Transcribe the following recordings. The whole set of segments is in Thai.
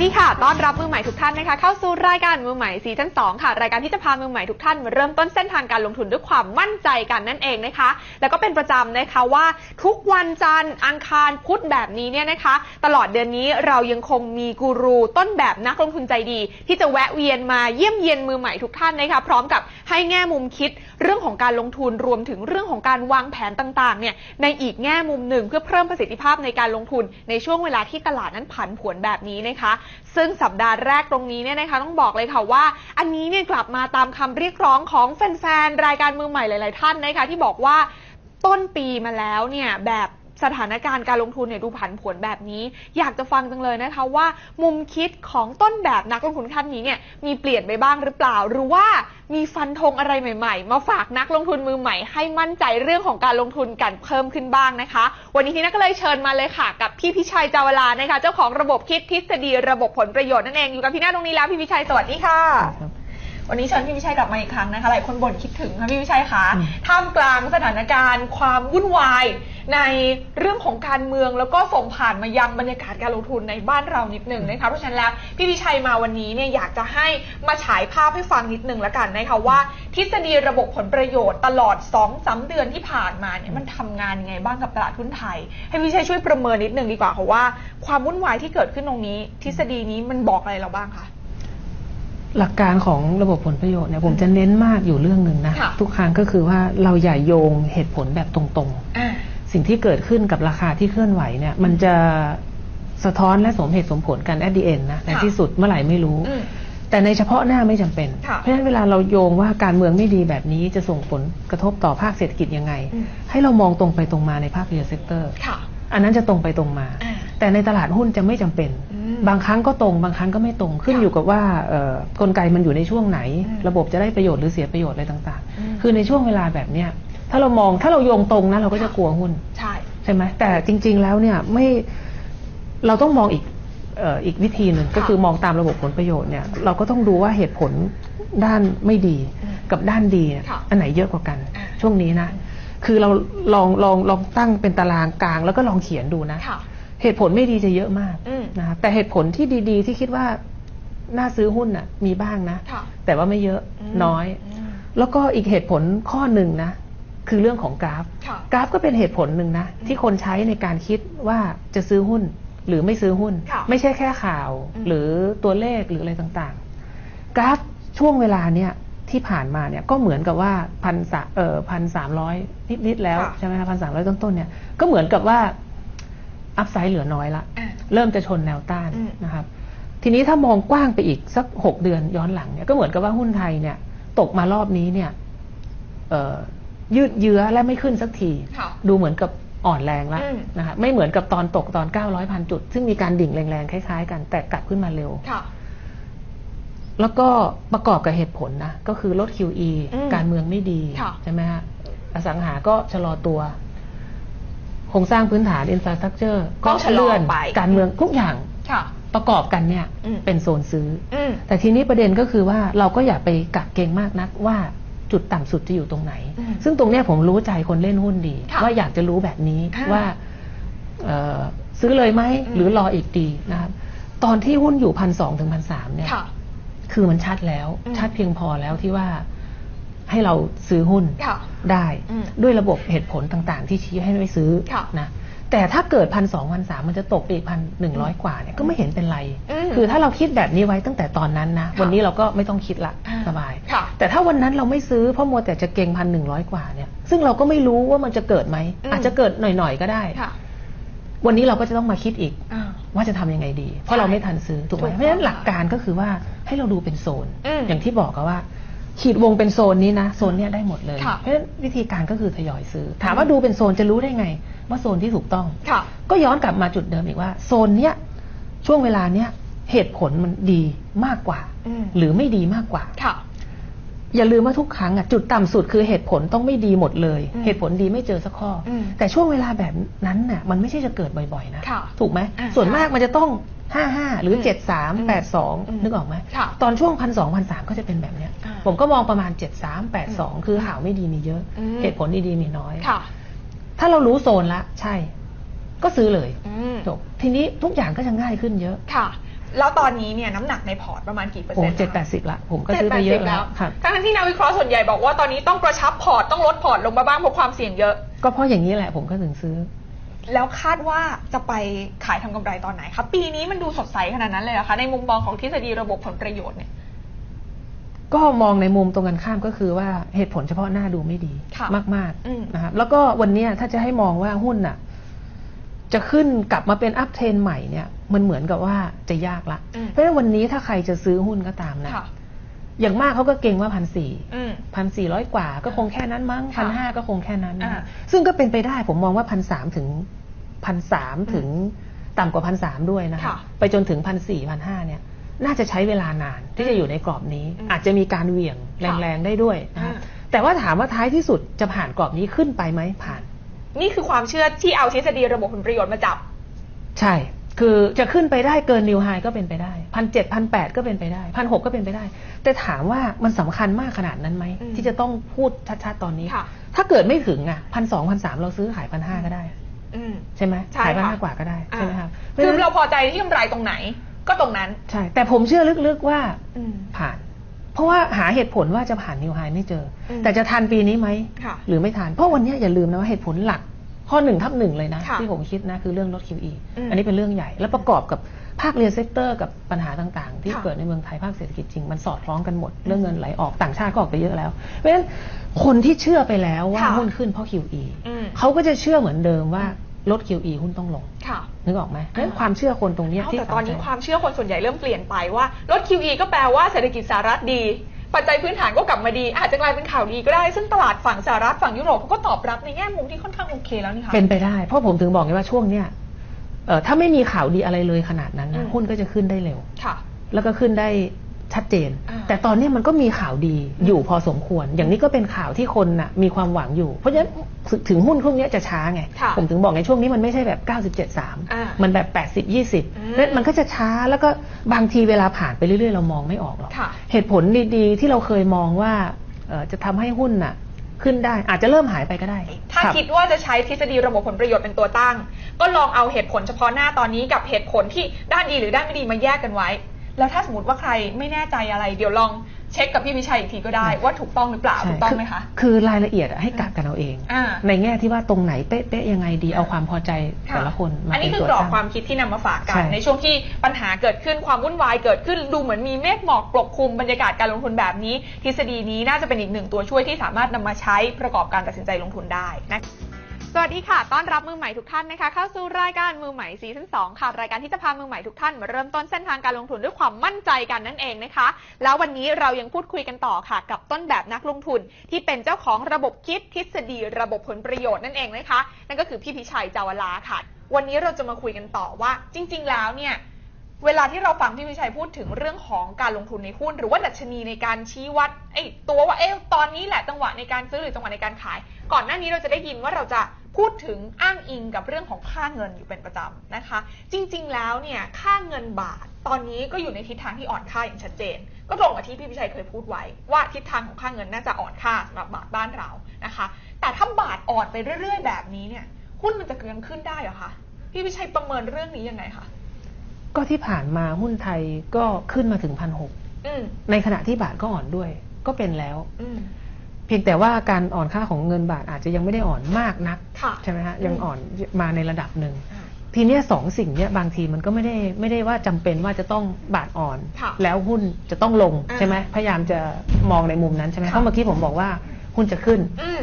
สดีค่ะ ต้อนรับมือใหม่ทุกท่านนะคะ เข้าสู่รายการมือใหม่ซีซั่น2ค่ะ รายการที่จะพามือใหม่ทุกท่านมาเริ่มต้นเส้นทางการลงทุนด้วยความมั่นใจกันนั่นเองนะคะ แล้วก็เป็นประจำนะคะว่าทุกวันจันทร์อังคารพุธแบบนี้เนี่ยนะคะ ตลอดเดือนนี้เรายังคงมีกูรูต้นแบบนักลงทุนใจดี ที่จะแวะเวียนมาเยี่ยมเยียนมือใหม่ทุกท่านนะคะ พร้อมกับให้แง่มุมคิดเรื่องของการลงทุนรวมถึงเรื่องของการวางแผนต่างๆเนี่ยในอีกแง่มุมหนึ่งเพื่อเพิ่มประสิทธิภาพในการลงทุนในช่วงเวลาที่ตลาดนั้นผันผวนแบบนี้นะคะซึ่งสัปดาห์แรกตรงนี้เนี่ยนะคะต้องบอกเลยค่ะว่า อันนี้เนี่ยกลับมาตามคำเรียกร้องของแฟนๆรายการมือใหม่หลาย ๆ ท่านนะคะที่บอกว่าต้นปีมาแล้วเนี่ยแบบ สถานการณ์การลงทุนเนี่ยดูผันผวนแบบนี้ อยากจะฟังจังเลยนะคะว่า มุมคิดของต้นแบบนักลงทุนท่านนี้เนี่ยมีเปลี่ยนไปบ้างหรือเปล่า หรือว่ามีฟันธงอะไรใหม่ ๆ มาฝากนักลงทุนมือใหม่ให้มั่นใจเรื่องของการลงทุนกันเพิ่มขึ้นบ้างนะคะ วันนี้ที่นักก็เลยเชิญมาเลยค่ะ กับพี่พิชัยจาวลานะคะ เจ้าของระบบคิดทฤษฎีระบบผลประโยชน์นั่นเองอยู่กับพี่หน้าตรงนี้แล้วพี่พิชัยสวัสดีค่ะ วันนี้เชิญพี่วิชัยกลับมาอีกครั้งนะคะหลายคนบ่นคิดถึงค่ะพี่วิชัยคะอืมท่ามกลางสถานการณ์ ความวุ่นวายในเรื่องของการเมืองแล้วก็ส่งผ่านมายังบรรยากาศการลงทุนในบ้านเรานิดหนึ่งนะคะเพราะฉะนั้นแล้วพี่วิชัยมาวันนี้เนี่ยอยากจะให้มาฉายภาพให้ฟังนิดหนึ่งแล้วกันนะคะว่า ทฤษฎีระบบผลประโยชน์ตลอด2อสาเดือนที่ผ่านมาเนี่ยมันทำงานยังไงบ้างกับตลาดหุ้นไทย ให้พี่วิชัยช่วยประเมินนิดหนึ่งดีกว่าค่ะว่า ความวุ่นวายที่เกิดขึ้นตรงนี้ ทฤษฎีนี้มันบอกอะไรเราบ้างคะ หลักการของระบบผลประโยชน์เนี่ยผมจะเน้นมากอยู่เรื่องหนึ่งนะ ค่ะทุกครั้งก็คือว่าเราอย่าโยงเหตุผลแบบตรงอ่าๆสิ่งที่เกิดขึ้นกับราคาที่เคลื่อนไหวเนี่ย มันจะสะท้อนและสมเหตุสมผลกัน at the end นะในค่ะ ที่สุดเมื่อไหร่ไม่รู้ อืม แต่ในเฉพาะหน้าไม่จำเป็น ค่ะเพราะฉะนั้นเวลาเราโยงว่าการเมืองไม่ดีแบบนี้จะส่งผลกระทบต่อภาคเศรษฐกิจยังไง อืม ให้เรามองตรงไปตรงมาในภาคเรียลเซกเตอร์ ค่ะอันนั้นจะตรงไปตรงมา อ่า แต่ในตลาดหุ้นจะไม่จำเป็น อืม บางครั้งก็ตรง บางครั้งก็ไม่ตรงขึ้นค่ะอยู่กับว่าเอ่อกลไกมันอยู่ในช่วงไหนอืมระบบจะได้ประโยชน์หรือเสียประโยชน์อะไรต่างอืมๆคือในช่วงเวลาแบบเนี้ยถ้าเรามองถ้าเราโยงตรงนะเราก็จะกลัวหุ้นใช่ใช่ไหมแต่จริง ๆแล้วเนี่ยไม่เราต้องมองอีกเอ่ออีกวิธีหนึ่งก็คือมองตามระบบผลประโยชน์เนี่ยเราก็ต้องดูว่าเหตุผลด้านไม่ดีอืมกับด้านดีเนี่ยค่ะอันไหนเยอะกว่ากันอ่าช่วงนี้นะ คือเราลองลองลองตั้งเป็นตารางกลางแล้วก็ลองเขียนดูนะค่ะ เหตุผลไม่ดีจะเยอะมากอืมนะครับแต่เหตุผลที่ดีๆ ที่คิดว่าน่าซื้อหุ้นน่ะ มีบ้างนะค่ะแต่ว่าไม่เยอะอืมน้อยอืมแล้วก็อีกเหตุผลข้อหนึ่งนะ คือเรื่องของกราฟค่ะกราฟก็เป็นเหตุผลหนึ่งนะ ที่คนใช้ในการคิดว่าจะซื้อหุ้นหรือไม่ซื้อหุ้นค่ะไม่ใช่แค่ข่าวอืมหรือตัวเลขหรืออะไรต่างๆ กราฟช่วงเวลาเนี่ยที่ผ่านมาเนี่ยก็เหมือนกับว่าพันสเอ่อพันสามร้อยนิดๆแล้วค่ะใช่ไหมคะพันสามร้อยต้นๆเนี่ยก็เหมือนกับว่า อัพไซด์เหลือน้อยละ อ่าเริ่มจะชนแนวต้านอืม นะครับ ทีนี้ถ้ามองกว้างไปอีกสักหกเดือนย้อนหลังเนี่ยก็เหมือนกับว่าหุ้นไทยเนี่ย ตกมารอบนี้เนี่ยเอ่อยืดเยื้อและไม่ขึ้นสักที ค่ะ ดูเหมือนกับอ่อนแรงแล้วอืม นะคะไม่เหมือนกับตอนตกตอน 900พันจุด ซึ่งมีการดิ่งแรงๆ คล้ายๆ กันแต่กลับขึ้นมาเร็ว ค่ะ แล้วก็ประกอบกับเหตุผลนะ ก็คือลด QE อืมการเมืองไม่ดี ค่ะ ใช่ไหมฮะอสังหาก็ชะลอตัว โครงสร้างพื้นฐานอินฟราสตรักเจอร์ก็ชะลอเลื่อนไป การเมืองทุกอย่างค่ะ ประกอบกันเนี่ยอืม เป็นโซนซื้อ อืม แต่ทีนี้ประเด็นก็คือว่าเราก็อย่าไปกักเกงมากนักว่าจุดต่ำสุดจะอยู่ตรงไหน อืมซึ่งตรงเนี้ยผมรู้ใจคนเล่นหุ้นดี ค่ะว่าอยากจะรู้แบบนี้ค่ะว่าเอ่อซื้อเลยไหมอืม หรือรออีกดีนะครับตอนที่หุ้นอยู่พันสองถึงพันสามเนี่ย ค่ะ คือมันชัดแล้วอืมชัดเพียงพอแล้วที่ว่า ให้เราซื้อหุ้นค่ะได้อืมด้วยระบบเหตุผลต่างๆ ที่ชี้ให้ไม่ซื้อค่ะนะแต่ถ้าเกิดพันสองพันสามมันจะตกไปอีกพันหนึ่งร้อยกว่าเนี่ยก็ไม่เห็นเป็นไรอืมคือถ้าเราคิดแบบนี้ไว้ตั้งแต่ตอนนั้นนะค่ะวันนี้เราก็ไม่ต้องคิดละอ่าสบายค่ะแต่ถ้าวันนั้นเราไม่ซื้อเพราะมัวแต่จะเก่งพันหนึ่งร้อยกว่าเนี่ยซึ่งเราก็ไม่รู้ว่ามันจะเกิดไหมอืมอาจจะเกิดหน่อยๆก็ได้ค่ะวันนี้เราก็จะต้องมาคิดอีกอ่าว่าจะทำยังไงดี เพราะเราไม่ทันซื้อถูกไหมถูกต้องเพราะฉะนั้นหลักการก็คือว่าให้เราดูเป็นโซนอืมอย่างที่บอกกันว่า ขีดวงเป็นโซนนี้นะโซนเนี้ยได้หมดเลยค่ะเพราะฉะนั้นวิธีการก็คือทยอยซื้อ ถามว่าดูเป็นโซนจะรู้ได้ไง ว่าโซนที่ถูกต้องค่ะก็ย้อนกลับมาจุดเดิมอีกว่าโซนเนี้ยช่วงเวลาเนี้ยเหตุผลมันดีมากกว่า อืม หรือไม่ดีมากกว่า ค่ะ อย่าลืมว่าทุกครั้งอะจุดต่ำสุดคือเหตุผลต้องไม่ดีหมดเลยอืมเหตุผลดีไม่เจอสักข้ออมแต่ช่วงเวลาแบบนั้นน่ะมันไม่ใช่จะเกิดบ่อยๆนะค่ะถูกไหมอ่าส่วนใช่มากมันจะต้องห้าห้าหรืออืมเจ็ดสามแปดสองอืมนึกออกไหมค่ะตอนช่วงพันสองพันสามก็จะเป็นแบบเนี้ยอ่าผมก็มองประมาณเจ็ดสามแปดสองคือข่าวไม่ดีมีเยอะอืมเหตุผลดีๆมีน้อยค่ะถ้าเรารู้โซนละ ใช่ ก็ซื้อเลยอืมจบทีนี้ทุกอย่างก็จะง่ายขึ้นเยอะค่ะ แล้วตอนนี้เนี่ยน้ำหนักในพอร์ตประมาณกี่เปอร์โอ้เซ็นต์เจ็ดแปดสิบละ ผมก็ซื้อไปเยอะแล้วครับทั้งๆที่นักวิเคราะห์ส่วนใหญ่บอกว่าตอนนี้ต้องกระชับพอร์ตต้องลดพอร์ตลงมาบ้างเพราะความเสี่ยงเยอะ ก็เพราะอย่างนี้แหละผมก็ถึงซื้อ แล้วคาดว่าจะไปขายทำกำไรตอนไหนคะปีนี้มันดูสดใสขนาดนั้นเลยเหรอคะในมุมมองของทฤษฎีระบบผลประโยชน์เนี่ย ก็มองในมุมตรงกันข้ามก็คือว่าเหตุผลเฉพาะหน้าดูไม่ดีค่ะมากอืม ๆนะครับแล้วก็วันเนี้ยถ้าจะให้มองว่าหุ้นน่ะ จะขึ้นกลับมาเป็นอัพเทรนใหม่เนี่ย มันเหมือนกับว่าจะยากละอืมเพราะฉะนั้นวันนี้ถ้าใครจะซื้อหุ้นก็ตามนะค่ะอย่างมากเขาก็เก่งว่าพันสี่อืมพันสี่ร้อยกว่าก็คงแค่นั้นมั้งค่ะพันห้าก็คงแค่นั้นนะอ่าซึ่งก็เป็นไปได้ผมมองว่าพันสามถึงพันสามถึงต่ำกว่าพันสามด้วยนะคะค่ะไปจนถึงพันสี่พันห้าเนี่ย น่าจะใช้เวลานานที่จะอยู่ในกรอบนี้อืมอาจจะมีการเหวี่ยงค่ะแรงๆได้ด้วยนะอ่าคะแต่ว่าถามว่าท้ายที่สุดจะผ่านกรอบนี้ขึ้นไปไหมผ่าน นี่คือความเชื่อที่เอาทฤษฎีระบบผลประโยชน์มาจับ ใช่ คือจะขึ้นไปได้เกินนิวไฮก็เป็นไปได้พันเจ็ดพันแปดก็เป็นไปได้พันหกก็เป็นไปได้ แต่ถามว่ามันสำคัญมากขนาดนั้นไหมอืมที่จะต้องพูดชัดๆตอนนี้ค่ะถ้าเกิดไม่ถึงอะพันสองพันสามเราซื้อขายพันห้าก็ได้อืมใช่ไหมใช่ขายพันค่ะห้ากว่าก็ได้ใช่ไหมครับคือเราพอใจที่กำไรตรงไหน ก็ตรงนั้นใช่แต่ผมเชื่อลึกๆว่าอืมผ่าน เพราะว่าหาเหตุผลว่าจะผ่านนิวไฮไม่เจออมแต่จะทันปีนี้ไหมค่ะหรือไม่ทันเพราะวันเนี้ยอย่าลืมนะว่าเหตุผลหลัก ข้อหนึ่งทับหนึ่งเลยนะค่ะที่ผมคิดนะคือเรื่องลด QE อืมอันนี้เป็นเรื่องใหญ่ แล้วประกอบกับภาคเรียนเซกเตอร์กับปัญหาต่างๆ ที่ค่ะเกิดในเมืองไทยภาคเศรษฐกิจจริง มันสอดคล้องกันหมดเรื่องเงินไหลออกต่างชาติก็ออกไปเยอะแล้ว เพราะฉะนั้นคนที่เชื่อไปแล้วว่าค่ะหุ้นขึ้นเพราะ QE อืมเขาก็จะเชื่อเหมือนเดิมว่าลด QE หุ้นต้องลงค่ะนึกออกไหมเพราะฉะนั้นความเชื่อคนตรงเนี้ยเอ้าที่แต่ตอนนี้สำคคัญวามเชื่อคนส่วนใหญ่เริ่มเปลี่ยนไปว่าลด QE ก็แปลว่าเศรษฐกิจสหรัฐดี ปัจจัยพื้นฐานก็กลับมาดี อาจจะกลายเป็นข่าวดีก็ได้ ซึ่งตลาดฝั่งสหรัฐฝั่งยุโรปเขาก็ตอบรับในแง่มุมที่ค่อนข้างโอเคแล้วนี่ค่ะเป็นไปได้ เพราะผมถึงบอกไงว่าช่วงเนี้ยเอ่อถ้าไม่มีข่าวดีอะไรเลยขนาดนั้นอืนะมหุ้นก็จะขึ้นได้เร็วค่ะแล้วก็ขึ้นได้ ชัดเจนอ่าแต่ตอนเนี้ยมันก็มีข่าวดีอยู่พอสมควร อย่างนี้ก็เป็นข่าวที่คนน่ะมีความหวังอยู่ เพราะฉะนั้นถึงหุ้นพวกเนี้ยจะช้าไงค่ะผมถึงบอกไงช่วงนี้มันไม่ใช่แบบ 97อ่า3มันแบบ 80อืม20แล้วมันก็จะช้าแล้วก็บางทีเวลาผ่านไปเรื่อยๆ เรามองไม่ออกหรอกค่ะเหตุผลดีๆ ที่เราเคยมองว่าเอ่อจะทำให้หุ้นน่ะขึ้นได้อาจจะเริ่มหายไปก็ได้ ถ้ารับคิดว่าจะใช้ทฤษฎีระบบผลประโยชน์เป็นตัวตั้ง ก็ลองเอาเหตุผลเฉพาะหน้าตอนนี้กับเหตุผลที่ด้านดีหรือด้านไม่ดีมาแยกกันไว้ แล้วถ้าสมมติว่าใครไม่แน่ใจอะไร เดี๋ยวลองเช็คกับพี่วิชัยอีกทีก็ได้ว่าถูกต้องหรือเปล่าใช่ถูกต้องไหมคะอคือรายละเอียดอะให้กะกันเอาเองอ่าในแง่ที่ว่าตรงไหนเป๊ะๆยังไงดีเอาความพอใจแต่ละคนมาอันนี้เป็คืตัอวกรอบตั้งความคิดที่นำมาฝากกัใช่นในช่วงที่ปัญหาเกิดขึ้นความวุ่นวายเกิดขึ้นดูเหมือนมีเมฆหมอกปกคลุมบรรยากาศการลงทุนแบบนี้ ทฤษฎีนี้น่าจะเป็นอีกหนึ่งตัวช่วยที่สามารถนำมาใช้ประกอบการตัดสินใจลงทุนได้นะ สวัสดีค่ะ ต้อนรับมือใหม่ทุกท่านนะคะ เข้าสู่รายการมือใหม่ซีซั่น2ค่ะ รายการที่จะพามือใหม่ทุกท่านมาเริ่มต้นเส้นทางการลงทุนด้วยความมั่นใจกันนั่นเองนะคะ แล้ววันนี้เรายังพูดคุยกันต่อค่ะ กับต้นแบบนักลงทุน ที่เป็นเจ้าของระบบคิดทฤษฎี ระบบผลประโยชน์นั่นเองนะคะ นั่นก็คือพี่พิชัยจาวลาค่ะ วันนี้เราจะมาคุยกันต่อว่า จริง ๆ แล้วเนี่ย เวลาที่เราฟังพี่วิชัยพูดถึงเรื่องของการลงทุนในหุ้น หรือว่าดัชนีในการชี้วัดไอ้ตัวว่าเอ๊ะตอนนี้แหละจังหวะในการซื้อหรือจังหวะในการขาย ก่อนหน้านี้เราจะได้ยินว่าเราจะพูดถึงอ้างอิงกับเรื่องของค่าเงินอยู่เป็นประจำนะคะ จริง ๆ แล้วเนี่ยค่าเงินบาทตอนนี้ก็อยู่ในทิศทางที่อ่อนค่าอย่างชัดเจน ก็ตรงกับที่พี่วิชัยเคยพูดไว้ว่าทิศทางของค่าเงินน่าจะอ่อนค่าสำหรับบาทบ้านเรานะคะ แต่ถ้าบาทอ่อนไปเรื่อย ๆ แบบนี้เนี่ยหุ้นมันจะยังขึ้นได้เหรอคะพี่วิชัยประเมินเรื่องนี้ยังไงคะ ก็ที่ผ่านมาหุ้นไทยก็ขึ้นมาถึงพันหกอืมในขณะที่บาทก็อ่อนด้วย ก็เป็นแล้วอืมเพียงแต่ว่าการอ่อนค่าของเงินบาทอาจจะยังไม่ได้อ่อนมากนักค่ะใช่ไหมฮะอืมยังอ่อนมาในระดับหนึ่งอ่าทีเนี้ยสองสิ่งเนี้ยบางทีมันก็ไม่ได้ไม่ได้ว่าจำเป็นว่าจะต้องบาทอ่อนค่ะแล้วหุ้นจะต้องลงอ่าใช่ไหมพยายามจะมองในมุมนั้นใช่ไหมค่ะเพราะเมื่อกี้ผมบอกว่า หุ้นจะขึ้นอืม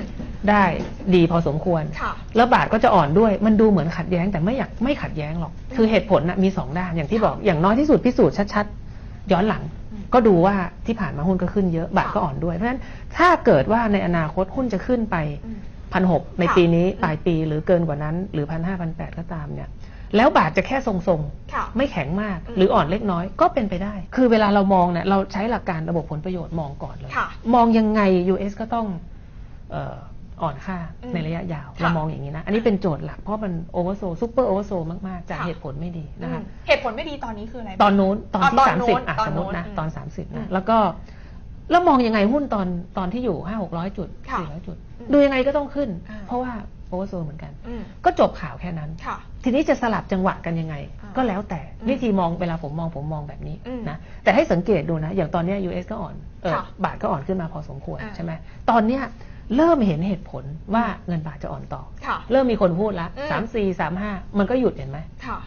ได้ดีพอสมควร ค่ะ แล้วบาทก็จะอ่อนด้วย มันดูเหมือนขัดแย้งแต่ไม่อยากไม่ขัดแย้งหรอกอืมคือเหตุผลนะมีสองด้านอย่างที่ค่ะบอกอย่างน้อยที่สุดพิสูจน์ชัดๆ ย้อนหลัง อืมก็ดูว่าที่ผ่านมาหุ้นก็ขึ้นเยอะบาทค่ะก็อ่อนด้วยเพราะฉะนั้นถ้าเกิดว่าในอนาคตหุ้นจะขึ้นไปอืมพันหกในค่ะปีนี้อืม ปลายปีหรือเกินกว่านั้น หรือพันห้าพันแปดก็ตามเนี่ย แล้วบาทจะแค่ทรงค่ะๆ ไม่แข็งมาก อืมหรืออ่อนเล็กน้อยก็เป็นไปได้ คือเวลาเรามองเนี่ยเราใช้หลักการระบบผลประโยชน์มองก่อนเลย ค่ะมองยังไง US ก็ต้องเอ่ออ่อนค่าอืมในระยะยาว ค่ะเรามองอย่างนี้นะ อันนี้เป็นโจทย์หลักเพราะมันโอเวอร์โซซูเปอร์โอเวอร์โซมาก ๆ จากค่ะ เหตุผลไม่ดีนะคะ อืมเหตุผลไม่ดีตอนนี้คืออะไร ตอนนู้นตอนอ๋อที่ตอนสามนู้สิบนอะตอนสมมตินะนู้นตอนสามสิบอืนะมแล้วก็แล้วมองยังไงหุ้นตอนตอนที่อยู่ห้าหกร้อยจุดค่ะสี่ร้อยจุด อืมดูยังไงก็ต้องขึ้น อ่าเพราะว่าโอเวอร์โซเหมือนกันอืมก็จบข่าวแค่นั้นค่ะทีนี้จะสลับจังหวะกันยังไงอ่าก็แล้วแต่อืมวิธีมองเวลาผมมองผมมองแบบนี้อืมนะแต่ให้สังเกตดูนะ อย่างตอนเนี้ย US ก็อ่อนเออค่ะบาทก็อ่อนขึ้นมาพอสมควรอ่าใช่ไหมตอนเนี้ยเริ่มเห็นเหตุผลว่าเงินบาทจะอ่อนต่อค่ะเริ่มมีคนพูดละอืมสามสี่สามห้ามันก็หยุดเห็นไหมค่ะ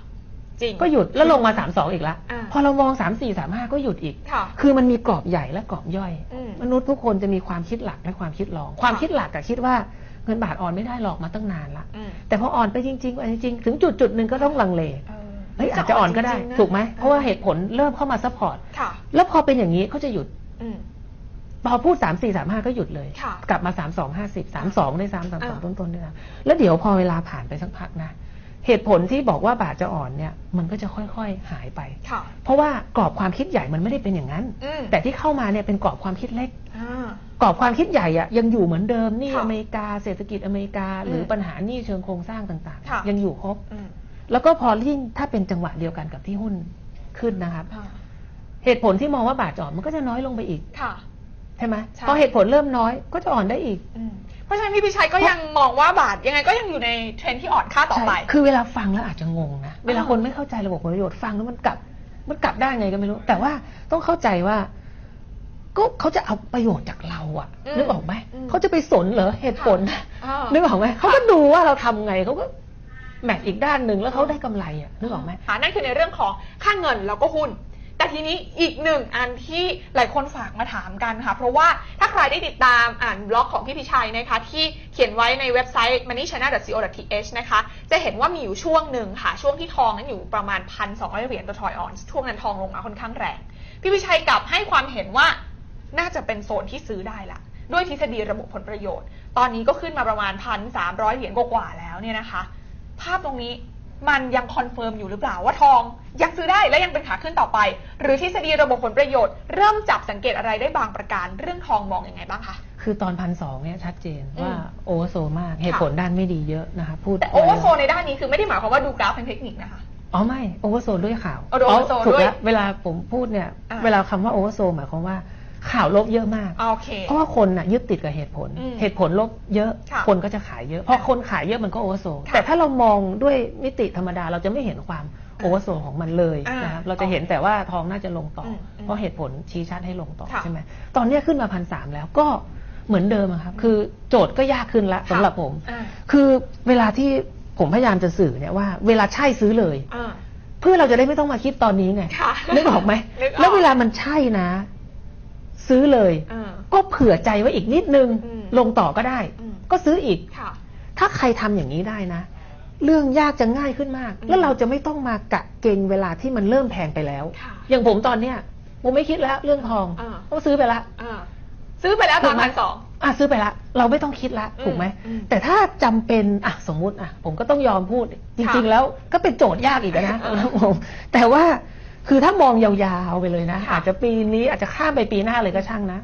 จริงก็หยุดแล้วลงมาสามสองอีกละอ่าพอเรามองสามสี่สามห้าก็หยุดอีกค่ะคือมันมีกรอบใหญ่และกรอบย่อยอืมมนุษย์ทุกคนจะมีความคิดหลักและความคิดรอง ความคิดหลักกับคิดว่า เงินบาทอ่อนไม่ได้หรอกมาตั้งนานละอืมแต่พออ่อนไปจริงๆอ่อนจริงๆถึงจุดจุดๆหนึ่งก็ต้องลังเลเออเฮ้ยอาจจะอ่อนก็ได้จริงๆนะถูกไหมเพราะว่าเหตุผลเริ่มเข้ามาซัพพอร์ตค่ะแล้วพอเป็นอย่างนี้เขาจะหยุดอืมพอพูดสามสี่สามห้าก็หยุดเลยค่ะกลับมาสามสองห้าสิบสามสองได้สามสามสองอ่าต้นๆด้วยนะแล้วเดี๋ยวพอเวลาผ่านไปสักพักนะ เหตุผลที่บอกว่าบาทจะอ่อนเนี่ยมันก็จะค่อยๆหายไป ค่ะ เพราะว่ากรอบความคิดใหญ่มันไม่ได้เป็นอย่างนั้น อืม แต่ที่เข้ามาเนี่ยเป็นกรอบความคิดเล็ก อ่า กรอบความคิดใหญ่อะยังอยู่เหมือนเดิมหนี่ค่ะอเมริกาเศรษฐกิจอเมริกา หรืออมปัญหาหนี้เชิงโครงสร้างต่างค่ะ ๆ ยังอยู่ครบ อืมแล้วก็พอยิ่งถ้าเป็นจังหวะเดียวกันกับที่หุ้นขึ้นนะครับอ่าเหตุผลที่มองว่าบาทจะอ่อนมันก็จะน้อยลงไปอีก ค่ะ ใช่ไหมใช่ พอเหตุผลเริ่มน้อยก็จะอ่อนได้อีกอืมเพราะฉะนั้นพี่พิชัยก็ยังมองว่าบาทยังไงก็ยังอยู่ในเทรนด์ที่อ่อนค่าต่อไป ใช่คือเวลาฟังแล้วอาจจะงงนะ เวลาคนไม่เข้าใจระบบผลประโยชน์ฟังแล้วมันกลับ มันกลับได้ไงก็ไม่รู้ แต่ว่าต้องเข้าใจว่า ก็เขาจะเอาประโยชน์จากเราอะอืมนึกออกไหมอืม เขาจะไปสนเหรอเหตุผล อ่า นึกออกไหมเขาก็ดูว่าเราทำไงเขาก็แมทอีกด้านหนึ่งแล้วเขาได้กำไรอะนึกออกไหมค่ะนั่นคือในเรื่องของค่าเงินแล้วก็หุ้น แต่ทีนี้อีกหนึ่งอันที่หลายคนฝากมาถามกันค่ะ เพราะว่าถ้าใครได้ติดตามอ่านบล็อกของพี่พิชัยนะคะ ที่เขียนไว้ในเว็บไซต์ moneychina.co.th นะคะ จะเห็นว่ามีอยู่ช่วงหนึ่งค่ะ ช่วงที่ทองนั้นอยู่ประมาณ 1,200 เหรียญต่อทอยออนซ์ช่วงนั้นทองลงมาค่อนข้างแรง พี่พิชัยกลับให้ความเห็นว่าน่าจะเป็นโซนที่ซื้อได้ละด้วยทฤษฎีระบบผลประโยชน์ ตอนนี้ก็ขึ้นมาประมาณ 1,300 เหรียญกว่าแล้วเนี่ยนะคะ ภาพตรงนี้ มันยังคอนเฟิร์มอยู่หรือเปล่าว่าทอง ยังซื้อได้และยังเป็นขาขึ้นต่อไป หรือทฤษฎีระบบผลประโยชน์ เริ่มจับสังเกตอะไรได้บางประการ เรื่องทองมองอยังไงบ้างคะ คือตอนพันสองเนี่ยชัดเจนอืมว่าโอเวอร์โซมากเหตุผลด้านไม่ดีเยอะนะคะพูดแต่โอเวอร์โซในด้านนี้คือไม่ได้หมายความว่าดูกราฟเป็นเทคนิคนะคะอ๋อไม่โอเวอร์โซด้วยข่าวเอา oversold ถูกด้วยแล้วเวลาผมพูดเนี่ยอ่าเวลาคำว่าโอเวอร์โซหมายความว่า ข่าวลบเยอะมาก โอเค เพราะว่าคนน่ะยึดติดกับเหตุผล อืมเหตุผลลบเยอะค่ะคนก็จะขายเยอะพอคนขายเยอะมันก็โอเวอร์โซค่ะแต่ถ้าเรามองด้วยมิติธรรมดาเราจะไม่เห็นความโอเวอร์โซของมันเลยอ่านนะครับเราจะเห็นแต่ว่าทองน่าจะลงต่ออมอืมเพราะเหตุผลชี้ชัดให้ลงต่อค่ะใช่ไหมตอนเนี้ยขึ้นมาพันสามแล้วก็เหมือนเดิมอะครับคือโจทย์ก็ยากขึ้นละสำหรับผม อ่าคือเวลาที่ผมพยายามจะสื่อเนี่ยว่าเวลาใช่ซื้อเลย อ่า เพื่อเราจะได้ไม่ต้องมาคิดตอนนี้ไงค่ะนึกออกไหมนึกออกแล้วเวลามันใช่นะ ซื้อเลย อ่า ก็เผื่อใจไว้อีกนิดนึง อืมลงต่อก็ได้ อืม ก็ซื้ออีก ค่ะ ถ้าใครทำอย่างนี้ได้นะ เรื่องยากจะง่ายขึ้นมาก อืมแล้วเราจะไม่ต้องมากะเกงเวลาที่มันเริ่มแพงไปแล้ว ค่ะอย่างผมตอนเนี้ยผมไม่คิดแล้วเรื่องทองอ่าก็ซื้อไปละ อ่าซื้อไปแล้วตอนถูกไหมพันสอง อะซื้อไปละเราไม่ต้องคิดละอืมถูกไหมอืมแต่ถ้าจำเป็นอะสมมุติอะผมก็ต้องยอมพูด จริงค่ะๆแล้วก็เป็นโจทย์ยากอีกนะเออผมแต่ว่า คือถ้ามองยาวๆไปเลยนะค่ะอาจจะปีนี้อาจจะข้ามไปปีหน้าเลยก็ช่างนะ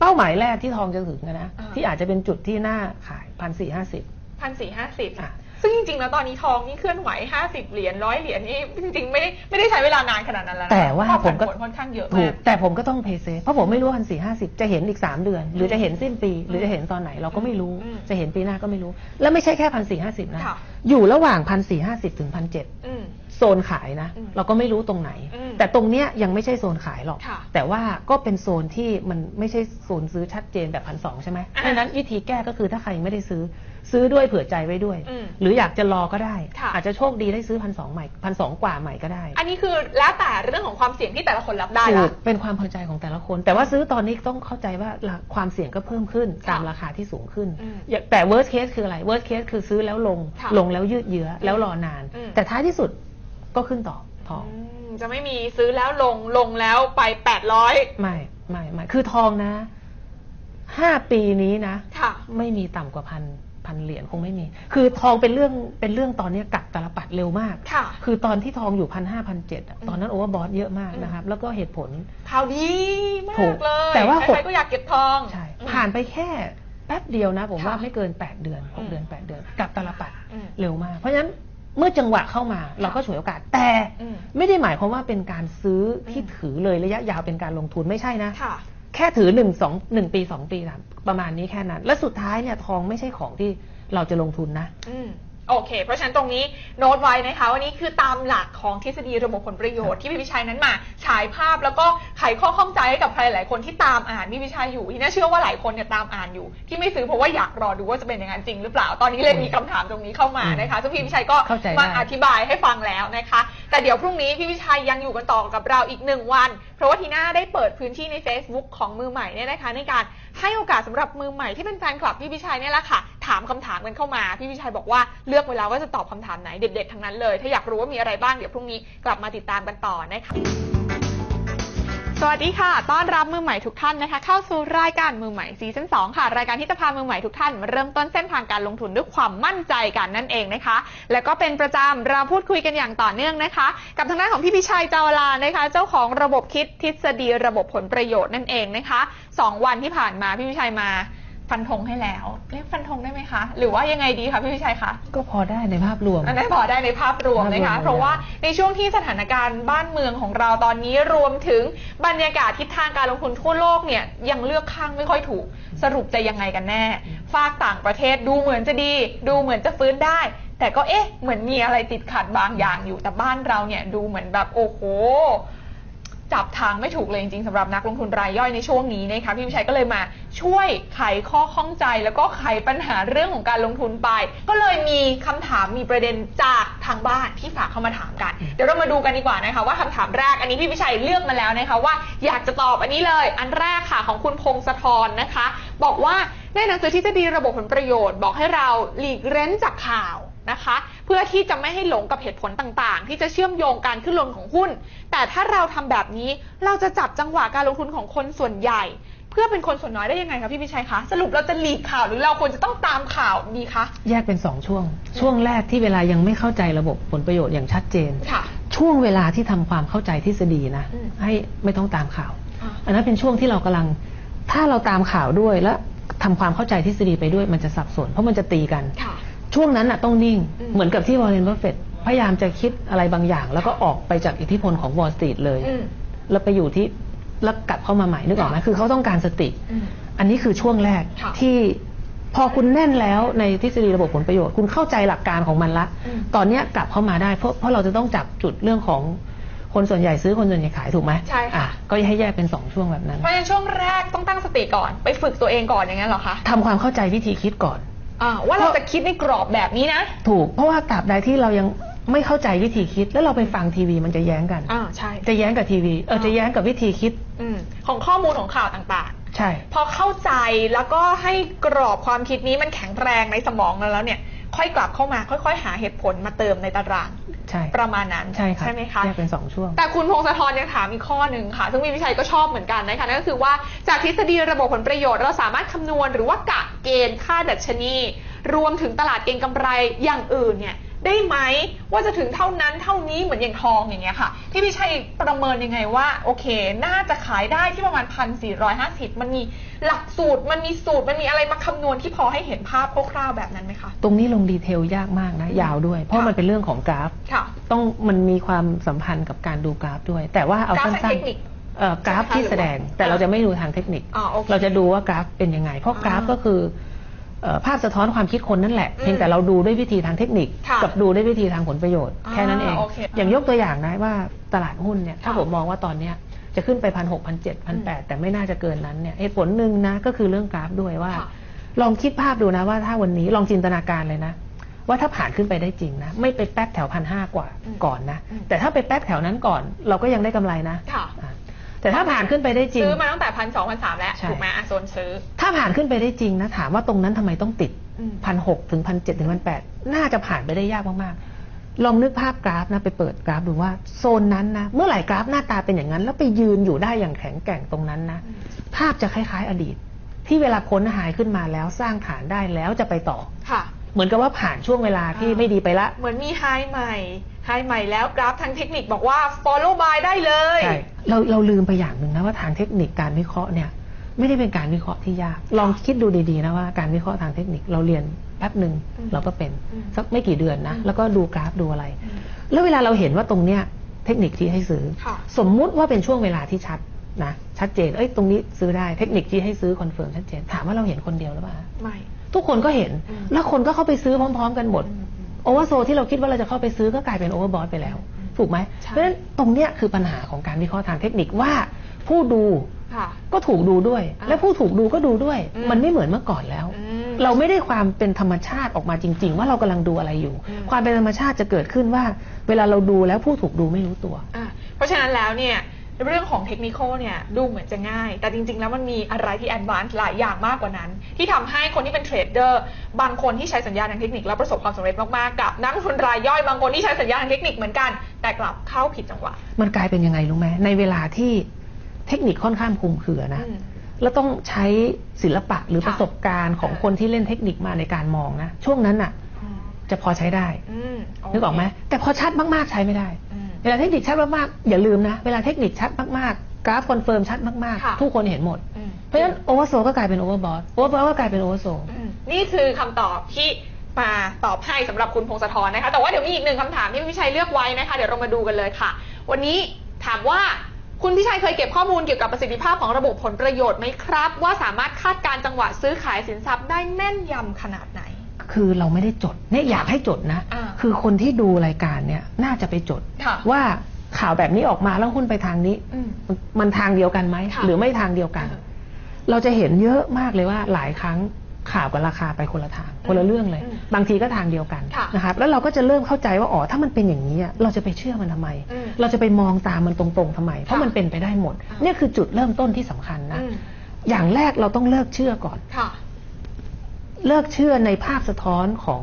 เป้าหมายแรกที่ทองจะถึงอะนะ อ่า ที่อาจจะเป็นจุดที่หน้าขายพันสี่ห้าสิบ พันสี่ห้าสิบอะ ซึ่งจริงๆ แล้วตอนนี้ทองนี่เคลื่อนไหวห้าสิบเหรียญร้อยเหรียญนี่จริงๆ ไม่ได้ไม่ได้ใช้เวลานานขนาดนั้นแล้วนะแต่ว่าเพระผมก็ผันผวนค่อนข้างเยอะถูมากก แต่ผมก็ต้องเพย์เซฟเพราะผมไม่รู้พันสี่ห้าสิบจะเห็นอีกสามเดือน หรือจะเห็นสิ้นปี หรือจะเห็นตอนไหนเราก็ไม่รู้ อืมจะเห็นปีหน้าก็ไม่รู้ แล้วไม่ใช่แค่พันสี่ห้าสิบนะ ค่ะ อยู่ระหว่างพันสี่ห้าสิบถึงพันเจ็ด อืม โซนขายนะ อืมเราก็ไม่รู้ตรงไหน อืมแต่ตรงเนี้ยยังไม่ใช่โซนขายหรอก ค่ะแต่ว่าก็เป็นโซนที่มันไม่ใช่โซนซื้อชัดเจนแบบพันสองใช่ไหมอ่าเพราะฉะนั้นวิธีแก้ก็คือถ้าใครไม่ได้ซื้อซื้อด้วยเผื่อใจไว้ด้วย อืมหรืออยากจะรอก็ได้ ค่ะ อาจจะโชคดีได้ซื้อพันสองใหม่พันสองกว่าใหม่ก็ได้อันนี้คือแล้วแต่เรื่องของความเสี่ยงที่แต่ละคนรับได้ถูละ กเป็นความพอใจของแต่ละคน แต่ว่าซื้อตอนนี้ต้องเข้าใจว่าราความเสี่ยงก็เพิ่มขึ้นค่ะตามราคาที่สูงขึ้นอืมอย่าแต่ worst case คืออะไร worst case คือซื้อแล้วลงค่ะลงแล้วยืดเยื้อแล้วรอนาน อืม แต่ท้ายที่สุด ก็ขึ้นต่อทองอืมจะไม่มีซื้อแล้วลงลงแล้วไปแปดร้อยไม่ไม่ไม่คือทองนะห้าปีนี้นะค่ะ ไม่มีต่ำกว่าพันพันเหรียญคงไม่มี คือทองเป็นเรื่องเป็นเรื่องตอนนี้กักตลปัดเร็วมาก ค่ะ คือตอนที่ทองอยู่พันห้าพันเจ็ดอืมตอนนั้นโอเวอร์บอทเยอะมากนะครับ แล้วก็เหตุผลข่าวดีมาถูกกเลยแต่ว่าใครๆก็อยากเก็บทองใช่อืมผ่านไปแค่แป๊บเดียวนะ ผมค่ะว่าไม่เกิน 8 เดือนอืม6เดือน 8 เดือน กับตลปัดอืมเร็วมาก เพราะฉะนั้น เมื่อจังหวะเข้ามาเราก็ฉวยโอกาสแต่อืมไม่ได้หมายความว่าเป็นการซื้อที่อืมถือเลยระยะยาวเป็นการลงทุนไม่ใช่นะค่ะแค่ถือหนึ่งสองหนึ่งปีสองปีนะประมาณนี้แค่นั้น และสุดท้ายเนี่ยทองไม่ใช่ของที่เราจะลงทุนนะอืม โอเค เพราะฉะนั้นตรงนี้โน้ตไว้นะคะวันนี้คือตามหลักของทฤษฎีระบบผลประโยชน์ที่พี่วิชัยนั้นมาฉายภาพแล้วก็ไขข้อข้องใจให้กับใครหลายคนที่ตามอ่านพี่วิชัยอยู่ที่น่าเชื่อว่าหลายคนเนี่ยตามอ่านอยู่ ที่ไม่ซื้อเพราะว่าอยากรอดูว่าจะเป็นอย่างนั้นจริงหรือเปล่าตอนนี้เลยมีคำถามตรงนี้เข้ามานะคะซึ่งพี่วิชัยก็เข้าใจได้มาอธิบายให้ฟังแล้วนะคะ แต่เดี๋ยวพรุ่งนี้พี่วิชัยยังอยู่กันต่อกับเราอีกหนึ่งวัน เพราะว่าทีน่าได้เปิดพื้นที่ใน Facebook ของมือใหม่เนี่ยนะคะในการให้โอกาสสำหรับมือใหม่ที่เป็นแฟนคลับพี่วิชัยเนี่ยแหละค่ะ ถามคำถามกันเข้ามา พี่วิชัยบอกว่าเลือกเวลาว่าจะตอบคำถามไหนเด็ดๆทั้งนั้นเลย ถ้าอยากรู้ว่ามีอะไรบ้างเดี๋ยวพรุ่งนี้กลับมาติดตามกันต่อนะคะสวัสดีค่ะ ต้อนรับมือใหม่ทุกท่านนะคะ เข้าสู่รายการมือใหม่ซีซั่น2ค่ะ รายการที่จะพามือใหม่ทุกท่านมาเริ่มต้นเส้นทางการลงทุนด้วยความมั่นใจกันนั่นเองนะคะ แล้วก็เป็นประจำเราพูดคุยกันอย่างต่อเนื่องนะคะ กับทางด้านของพี่พิชัยเจ้าวลานะคะ เจ้าของระบบคิดทฤษฎีระบบผลประโยชน์นั่นเองนะคะสองวันที่ผ่านมาพี่พิชัยมา ฟันธงให้แล้วเรียกฟันธงได้ไหมคะ หรือว่ายังไงดีคะพี่พิชัยคะก็พอได้ในภาพรวมอันนั้นพอได้ในภาพรวมนะคะภาพรวมเพราะว่าในช่วงที่สถานการณ์บ้านเมืองของเราตอนนี้รวมถึงบรรยากาศทิศทางการลงทุนทั่วโลกเนี่ยยังเลือกข้างไม่ค่อยถูก สรุปจะยังไงกันแน่ ฝากต่างประเทศดูเหมือนจะดี ดูเหมือนจะฟื้นได้ แต่ก็เอ๊ะเหมือนมีอะไรติดขัดบางอย่างอยู่แต่บ้านเราเนี่ยดูเหมือนแบบโอ้โห จับทางไม่ถูกเลยจริงๆสำหรับนักลงทุนรายย่อยในช่วงนี้นะคะพี่วิชัยก็เลยมาช่วยไขข้อข้องใจแล้วก็ไขปัญหาเรื่องของการลงทุนไป ก็เลยมีคำถามมีประเด็นจากทางบ้านที่ฝากเข้ามาถามกัน เดี๋ยวเรามาดูกันดีกว่านะคะว่าคำถามแรกอันนี้พี่วิชัยเลือกมาแล้วนะคะว่าอยากจะตอบอันนี้เลย อันแรกค่ะของคุณพงศธรนะคะ บอกว่าในหนังสือทฤษฎีระบบผลประโยชน์ บอกให้เราหลีกเร้นจากข่าว นะคะ เพื่อที่จะไม่ให้หลงกับเหตุผลต่างๆ ที่จะเชื่อมโยงการขึ้นลงของหุ้น แต่ถ้าเราทำแบบนี้เราจะจับจังหวะการลงทุนของคนส่วนใหญ่ เพื่อเป็นคนส่วนน้อยได้ยังไงคะพี่พิชัยคะสรุปเราจะหลีกข่าวหรือเราควรจะต้องตามข่าวดีคะแยกเป็นสองช่วง ช่วงแรกที่เวลายังไม่เข้าใจระบบผลประโยชน์อย่างชัดเจนค่ะช่วงเวลาที่ทำความเข้าใจทฤษฎีนะอืมให้ไม่ต้องตามข่าวอ่าอันนั้นเป็นช่วงที่เรากำลังถ้าเราตามข่าวด้วยแล้วทำความเข้าใจทฤษฎีไปด้วยมันจะสับสน เพราะมันจะตีกันค่ะ ช่วงนั้นน่ะต้องนิ่งอืมเหมือนกับที่วอร์เรนบัฟเฟตพยายามจะคิดอะไรบางอย่าง แล้วก็ออกไปจากอิทธิพลของวอลสตรีทเลย อืม แล้วไปอยู่ที่แล้วกลับเข้ามาใหม่นึกออกไหมค่ะคือเขาต้องการสติ อืมอันนี้คือช่วงแรกค่ะที่พอคุณแน่นแล้วในทฤษฎีระบบผลประโยชน์ คุณเข้าใจหลักการของมันละ อืมตอนเนี้ยกลับเข้ามาได้เพราะเพราะเราจะต้องจับจุดเรื่องของคนส่วนใหญ่ซื้อคนส่วนใหญ่ขายถูกไหมใช่ค่ะ อ่ก็ให้แยกเป็นสองช่วงแบบนั้นเพราะฉะนั้นช่วงแรกต้องตั้งสติก่อน ไปฝึกตัวเองก่อนอย่างนั้นเหรอคะ ทำความเข้าใจวิธีคิดก่อน อ่าว่าเราจะคิดในกรอบแบบนี้นะ ถูก เพราะว่าตราบใดที่เรายังไม่เข้าใจวิธีคิด แล้วเราไปฟังทีวีมันจะแย้งกัน อ่าใช่ จะแย้งกับทีวี เอออ่าจะแย้งกับวิธีคิดอืมของข้อมูลของข่าวต่างๆ ใช่ พอเข้าใจแล้วก็ให้กรอบความคิดนี้มันแข็งแรงในสมองเราแล้วเนี่ย ค่อยกลับเข้ามา ค่อยๆ หาเหตุผลมาเติมในตารางใช่ประมาณนั้นใช่ครับไหมคะแยกเป็นสองช่วง แต่คุณพงศธรยังถามอีกข้อหนึ่งค่ะ ซึ่งมีวิชัยก็ชอบเหมือนกันนะคะนั่นก็คือว่าจากทฤษฎีระบบผลประโยชน์ เราสามารถคำนวณหรือว่ากะเกณฑ์ค่าดัชนี รวมถึงตลาดเก็งกำไรอย่างอื่นเนี่ย ได้ไหมว่าจะถึงเท่านั้นเท่านี้เหมือนอย่างทองอย่างเงี้ยค่ะที่พี่ชัยประเมินยังไงว่า โอเค น่าจะขายได้ที่ประมาณพันสี่ร้อยห้าสิบมันมีหลักสูตรมันมีสูตรมันมีอะไรมาคำนวณที่พอให้เห็นภาพคร่าวๆแบบนั้นไหมคะ ตรงนี้ลงดีเทลยากมากนะ ยาวด้วย เพราะค่ะมันเป็นเรื่องของกราฟค่ะต้องมันมีความสัมพันธ์กับการดูกราฟด้วย แต่ว่าเอากราฟสั้ทางนเทคนิคๆเอ่อกราฟใช่ไหมคะที่แสดงหรือว่าแต่เราจะไม่ดูทางเทคนิคอ๋อโอเคเราจะดูว่ากราฟเป็นยังไง เพราะกราฟอ่าก็คือเอ่อ ภาพสะท้อนความคิดคนนั่นแหละอืมเพียงแต่เราดูด้วยวิธีทางเทคนิค ค่ะกับดูด้วยวิธีทางผลประโยชน์อ่าแค่นั้นเอง โอเคอย่างยกตัวอย่างนะว่าตลาดหุ้นเนี่ยถ้าค่ะ ผมมองว่าตอนเนี้ยจะขึ้นไปพันหกพันเจ็ดพันแปดแต่ไม่น่าจะเกินนั้นเนี่ยเหตุผลหนึ่งนะก็คือเรื่องกราฟด้วยว่า ค่ะลองคิดภาพดูนะว่าถ้าวันนี้ลองจินตนาการเลยนะ ว่าถ้าผ่านขึ้นไปได้จริงนะ ไม่ไปแป๊กแถวพันห้ากว่าอืมก่อนนะ อืมแต่ถ้าไปแป๊กแถวนั้นก่อน เราก็ยังได้กำไรนะค่ะ อะ แต่ถ้าผ่านขึ้นไปได้จริง ซื้อมาตั้งแต่พันสองพันสามแล้วใช่ ถูกไหมอะโซนซื้อ ถ้าผ่านขึ้นไปได้จริงนะถามว่าตรงนั้นทำไมต้องติดอืม พันหกถึงพันเจ็ดถึงพันแปดน่าจะผ่านไปได้ยากมากๆ ลองนึกภาพกราฟนะไปเปิดกราฟดูว่าโซนนั้นนะเมื่อไหร่กราฟหน้าตาเป็นอย่างนั้น แล้วไปยืนอยู่ได้อย่างแข็งแกร่งตรงนั้นนะอืมภาพจะคล้ายๆ อดีต ที่เวลาพ้นหายขึ้นมาแล้วสร้างฐานได้แล้วจะไปต่อ ค่ะ เหมือนกับว่าผ่านช่วงเวลาที่ไม่ดีไปละ เหมือนมีไฮใหม่ไฮใหม่แล้วกราฟทางเทคนิคบอกว่า follow by ได้เลยใช่เราเราลืมไปอย่างหนึ่งนะว่าทางเทคนิคการวิเคราะห์เนี่ยไม่ได้เป็นการวิเคราะห์ที่ยาก ลองคิดดูดีๆนะว่าการวิเคราะห์ทางเทคนิคเราเรียนแป๊บหนึ่งอืมเราก็เป็นอืมสักไม่กี่เดือนนะอืมแล้วก็ดูกราฟดูอะไรอืมแล้วเวลาเราเห็นว่าตรงเนี้ยเทคนิคที่ให้ซื้อค่ะสมมุติว่าเป็นช่วงเวลาที่ชัดนะชัดเจนเอ้ยตรงนี้ซื้อได้เทคนิคที่ให้ซื้อคอนเฟิร์มชัดเจนถามว่าเราเห็นคนเดียวหรือเปล่าไม่ ทุกคนก็เห็นอืมแล้วคนก็เข้าไปซื้อพร้อม ๆ กันหมดอืมโอเวอร์โซที่เราคิดว่าเราจะเข้าไปซื้อก็กลายเป็นโอเวอร์บอทไปแล้ว ถูกไหมใช่เพราะฉะนั้นตรงเนี้ยคือปัญหาของการวิเคราะห์ทางเทคนิคว่า ผู้ดูค่ะก็ถูกดูด้วยอ่าและผู้ถูกดูก็ดูด้วยอืมมันไม่เหมือนเมื่อก่อนแล้วอืมเราไม่ได้ความเป็นธรรมชาติออกมาจริง ๆ ว่าเรากำลังดูอะไรอยู่อืมความเป็นธรรมชาติจะเกิดขึ้นว่า เวลาเราดูแล้วผู้ถูกดูไม่รู้ตัวอะเพราะฉะนั้นแล้วเนี่ย เรื่องของเทคนิคเนี่ยดูเหมือนจะง่าย แต่จริง ๆ แล้วมันมีอะไรที่แอดวานซ์หลายอย่างมากกว่านั้น ที่ทำให้คนที่เป็นเทรดเดอร์บางคนที่ใช้สัญญาณทางเทคนิคแล้วประสบความสำเร็จมากๆกับนักลงทุนรายย่อยบางคนที่ใช้สัญญาณทางเทคนิคเหมือนกัน แต่กลับเข้าผิดจังหวะ มันกลายเป็นยังไงรู้ไหมในเวลาที่เทคนิคค่อนข้างคลุมเครือนะอืมแล้วต้องใช้ศิลปะหรือค่ะประสบการณ์ของอ่าคนที่เล่นเทคนิคมาในการมองนะช่วงนั้นน่ะอืมจะพอใช้ได้อืมโเคนึกออกไหมแต่พอชัดมากๆใช้ไม่ได้อืม เวลาเทคนิคชัดมากๆอย่าลืมนะ เวลาเทคนิคชัดมากๆ กราฟคอนเฟิร์มชัดมากค่ะ ๆ ทุกคนเห็นหมด อืมเพราะฉะนั้นโอเวอร์โซก็กลายเป็นโอเวอร์บอทโอเวอร์บอทก็กลายเป็นโอเวอร์โซ อืมนี่คือคำตอบที่มาตอบให้สำหรับคุณพงศธรนะคะ แต่ว่าเดี๋ยวมีอีกหนึ่งคำถามที่พี่วิชัยเลือกไว้นะคะ เดี๋ยวเรามาดูกันเลยค่ะ วันนี้ถามว่าคุณพิชัยเคยเก็บข้อมูลเกี่ยวกับประสิทธิภาพของระบบผลประโยชน์ไหมครับ ว่าสามารถคาดการณ์จังหวะซื้อขายสินทรัพย์ได้แม่นยำขนาดไหน คือเราไม่ได้จดเนี่ยอยากให้จดนะ อ่าคือคนที่ดูรายการเนี่ยน่าจะไปจด ค่ะ ว่าข่าวแบบนี้ออกมาแล้วหุ้นไปทางนี้ อืม มันมันทางเดียวกันไหมค่ะหรือไม่ทางเดียวกันอืมเราจะเห็นเยอะมากเลยว่าหลายครั้งข่าวกับราคาไปคนละทาง คนละเรื่องเลย อืมบางทีก็ทางเดียวกันค่ะนะครับแล้วเราก็จะเริ่มเข้าใจว่าอ๋อถ้ามันเป็นอย่างนี้อะเราจะไปเชื่อมันทำไม อืมเราจะไปมองตามมันตรงๆทำไม เพราะค่ะมันเป็นไปได้หมด อ่า เนี่ยคือจุดเริ่มต้นที่สำคัญนะ อืมอย่างแรกเราต้องเลิกเชื่อก่อน ค่ะ เลิกเชื่อในภาพสะท้อนของ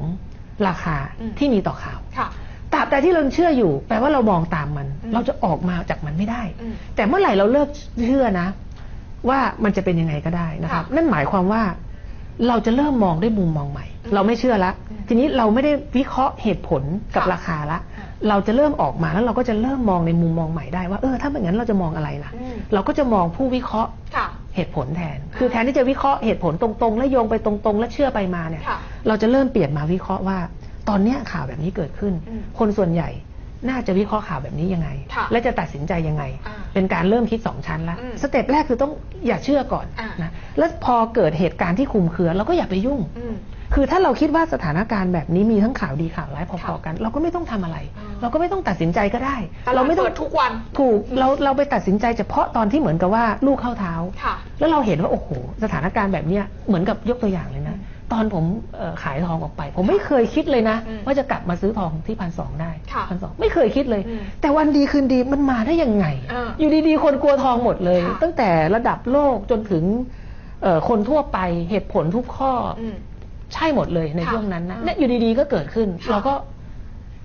ราคาอืมที่มีต่อข่าวค่ะตราบใดที่เราเชื่ออยู่ แปลว่าเรามองตามมันอืมเราจะออกมาจากมันไม่ได้อืมแต่เมื่อไหร่เราเลิกเชื่อนะ ว่ามันจะเป็นยังไงก็ได้นะครับค่ะนั่นหมายความว่า เราจะเริ่มมองด้วยมุมมองใหม่อืมเราไม่เชื่อละอืมทีนี้เราไม่ได้วิเคราะห์เหตุผลกับค่ะราคาละค่ะเราจะเริ่มออกมาแล้วเราก็จะเริ่มมองในมุมมองใหม่ได้ว่าเออถ้าเป็นงั้นเราจะมองอะไรล่ะอืมเราก็จะมองผู้วิเคราะห์ค่ะ เหตุผลแทน คือแทนที่จะวิเคราะห์เหตุผลตรงๆ และโยงไปตรงๆ และเชื่อไปมาเนี่ย ค่ะเราจะเริ่มเปลี่ยนมาวิเคราะห์ว่า ตอนเนี้ยข่าวแบบนี้เกิดขึ้น อืมคนส่วนใหญ่น่าจะวิเคราะห์ข่าวแบบนี้ยังไง ค่ะและจะตัดสินใจยังไง อ่าเป็นการเริ่มคิดสองชั้นละอืมสเต็ปแรกคือต้องอย่าเชื่อก่อนอ่าน นะแล้วพอเกิดเหตุการณ์ที่คลุมเครือเราก็อย่าไปยุ่ง อืม คือถ้าเราคิดว่าสถานการณ์แบบนี้มีทั้งข่าวดีข่าวร้ายพอค่ะๆกัน เราก็ไม่ต้องทำอะไรอ่าเราก็ไม่ต้องตัดสินใจก็ได้ตลาเราดไม่ต้องเปิดทุกวันถูกเราเราไปตัดสินใจเฉพาะตอนที่เหมือนกับว่าลูกเข้าเท้าค่ะแล้วเราเห็นว่าโอ้โหสถานการณ์แบบเนี้ยเหมือนกับยกตัวอย่างเลยนะอืมตอนผมเอ่อขายทองออกไป ผมไม่เคยคิดเลยนะอืมว่าจะกลับมาซื้อทองที่พันสองได้ค่ะพันสองไม่เคยคิดเลยอืมแต่วันดีคืนดีมันมาได้ยังไงเอออยู่ดีๆ คนกลัวทองหมดเลยค่ะตั้งแต่ระดับโลกจนถึงเอ่อคนทั่วไปเหตุผลทุกข้อออืม ใช่หมดเลยในค่ะช่วงนั้นนะอืมเนี่ยอยู่ดีๆก็เกิดขึ้น ค่ะ เราก็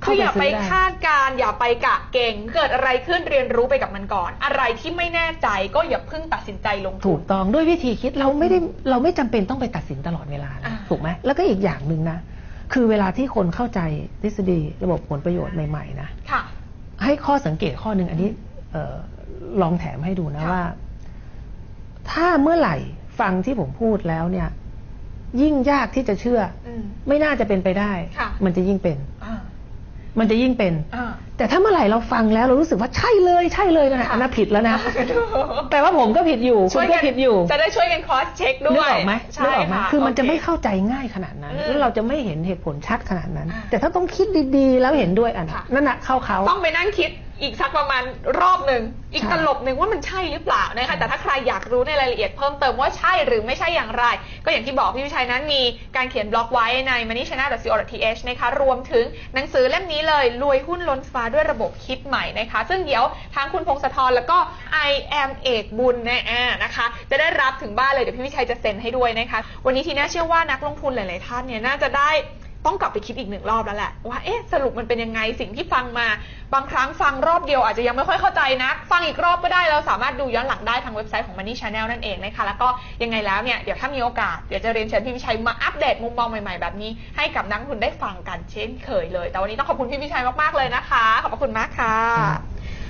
คืออย่าไปเข้ซื้ด้ คาดการณ์อย่าไปกะเก่ง เกิดอะไรขึ้นเรียนรู้ไปกับมันก่อน อะไรที่ไม่แน่ใจก็อย่าเพิ่งตัดสินใจลงทุถูน กต้องด้วยวิธีคิดเราไม่ได้เราไม่จำเป็นต้องไปตัดสินตลอดเวลานะอ่า ถูกไหมแล้วก็อีกอย่างหนึ่งนะ คือเวลาที่คนเข้าใจทฤษฎีระบบผลประโยชน์ใหม่ๆนะ ค่ะ ให้ข้อสังเกตข้อหนึ่งอันนี้เออลองแถมให้ดูนะค่ะ ว่า ถ้าเมื่อไหร่ฟังที่ผมพูดแล้วเนี่ย ยิ่งยากที่จะเชื่ออืมไม่น่าจะเป็นไปได้ ค่ะ มันจะยิ่งเป็นอ่ามันจะยิ่งเป็น อ่า แต่ถ้าเมื่อไหร่เราฟังแล้วเรารู้สึกว่าใช่เลยใช่เลยนะค่ะอันนั้นผิดแล้วนะ แต่ว่าผมก็ผิดอยู่คุณก็ผิดอยู่ จะได้ช่วยกันคอสเช็คด้นึกวยออกไหมใช่นึกออกไหมค่ะคือมันจะโเไม่เข้าใจง่ายขนาดนั้นอืมแล้วเราจะไม่เห็นเหตุผลชัดขนาดนั้นอ่าแต่ถ้าต้องคิดดีๆ แล้วเห็นด้วยอันค่ะนั่นน่ะเข้าเขาต้องไปนั่งคิดอีกสักประมาณรอบหนึ่งอีกใช่ตลบหนึ่งว่ามันใช่หรือเปล่านะคะแต่ถ้าใครอยากรู้ในรายละเอียดเพิ่มเติมว่าใช่หรือไม่ใช่อย่างไร ก็อย่างที่บอกพี่วิชัยนั้นมีการเขียนบล็อกไว้ใน moneychannel.co.th นะคะรวมถึงหนังสือเล่มนี้เลยรวยหุ้นล้นฟ้าด้วยระบบคิดใหม่นะคะ ซึ่งเดี๋ยวทั้งคุณพงศธรแล้วก็ I am เอกบุญนะอ่านะคะ จะได้รับถึงบ้านเลยเดี๋ยวพี่วิชัยจะเซ็นให้ด้วยนะคะ วันนี้ทีน่าเชื่อว่านักลงทุนหลาย ๆ ท่านเนี่ยน่าจะได้ ต้องกลับไปคิดอีกหนึ่งรอบแล้วแหละว่าเอ๊ะสรุปมันเป็นยังไงสิ่งที่ฟังมา บางครั้งฟังรอบเดียวอาจจะยังไม่ค่อยเข้าใจนะ ฟังอีกรอบก็ได้เราสามารถดูย้อนหลังได้ทางเว็บไซต์ของ Money Channel นั่นเองนะคะแล้วก็ยังไงแล้วเนี่ยเดี๋ยวถ้ามีโอกาสเดี๋ยวจะเรียนเชิญพี่วิชัยมาอัปเดตมุมมองใหม่ๆแบบนี้ ให้กับนักทุนได้ฟังกันเช่นเคยเลย แต่วันนี้ต้องขอบคุณพี่วิชัยมากๆเลยนะคะ ขอบคุณมากค่ะ